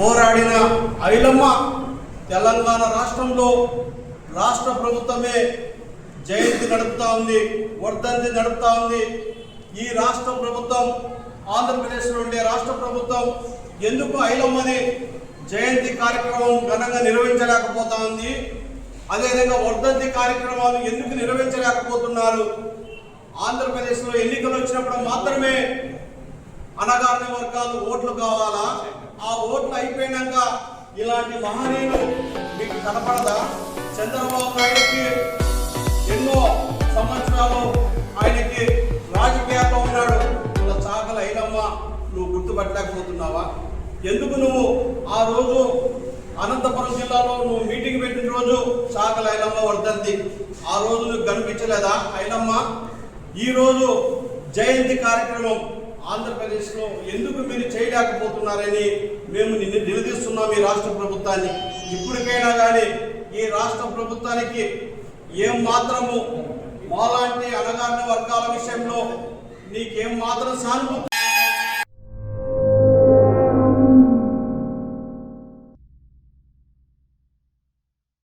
పోరాడిన ఐలమ్మ తెలంగాణ రాష్ట్రంలో రాష్ట్ర ప్రభుత్వమే జయంతి నడుపుతా ఉంది వర్ధంతి నడుపుతా ఉంది. ఈ రాష్ట్ర ప్రభుత్వం ఆంధ్రప్రదేశ్లో ఉండే రాష్ట్ర ప్రభుత్వం ఎందుకు ఐలమ్మని జయంతి కార్యక్రమం ఘనంగా నిర్వహించలేకపోతా ఉంది? అదేవిధంగా వర్ధంతి కార్యక్రమాలు ఎందుకు నిర్వహించలేకపోతున్నారు? ఆంధ్రప్రదేశ్లో ఎన్నికలు వచ్చినప్పుడు మాత్రమే అనగారిన వర్గాలు ఓట్లు కావాలా? ఆ ఓట్లు అయిపోయినాక ఇలాంటి మహనీయులు మీకు కనపడదా? చంద్రబాబు నాయుడుకి ఎన్నో సంవత్సరాలు ఆయనకి రాజకీయాల్లో ఉన్నాడు. ఇలా చాకల అయినమ్మ నువ్వు గుర్తుపట్టలేకపోతున్నావా? ఎందుకు నువ్వు ఆ రోజు అనంతపురం జిల్లాలో నువ్వు మీటింగ్ పెట్టిన రోజు చాకల అయినమ్మ వర్ధంతి? ఆ రోజు నువ్వు కనిపించలేదా? అయినమ్మ ఈరోజు జయంతి కార్యక్రమం ఆంధ్రప్రదేశ్లో ఎందుకు మీరు చేయలేకపోతున్నారని మేము నిన్ను నిలదీస్తున్నాం ఈ రాష్ట్ర ప్రభుత్వాన్ని. ఇప్పటికైనా కానీ ఈ రాష్ట్ర ప్రభుత్వానికి ఏం మాత్రము మాలాంటి అణగారిన వర్గాల విషయంలో నీకేం మాత్రం సానుభూతి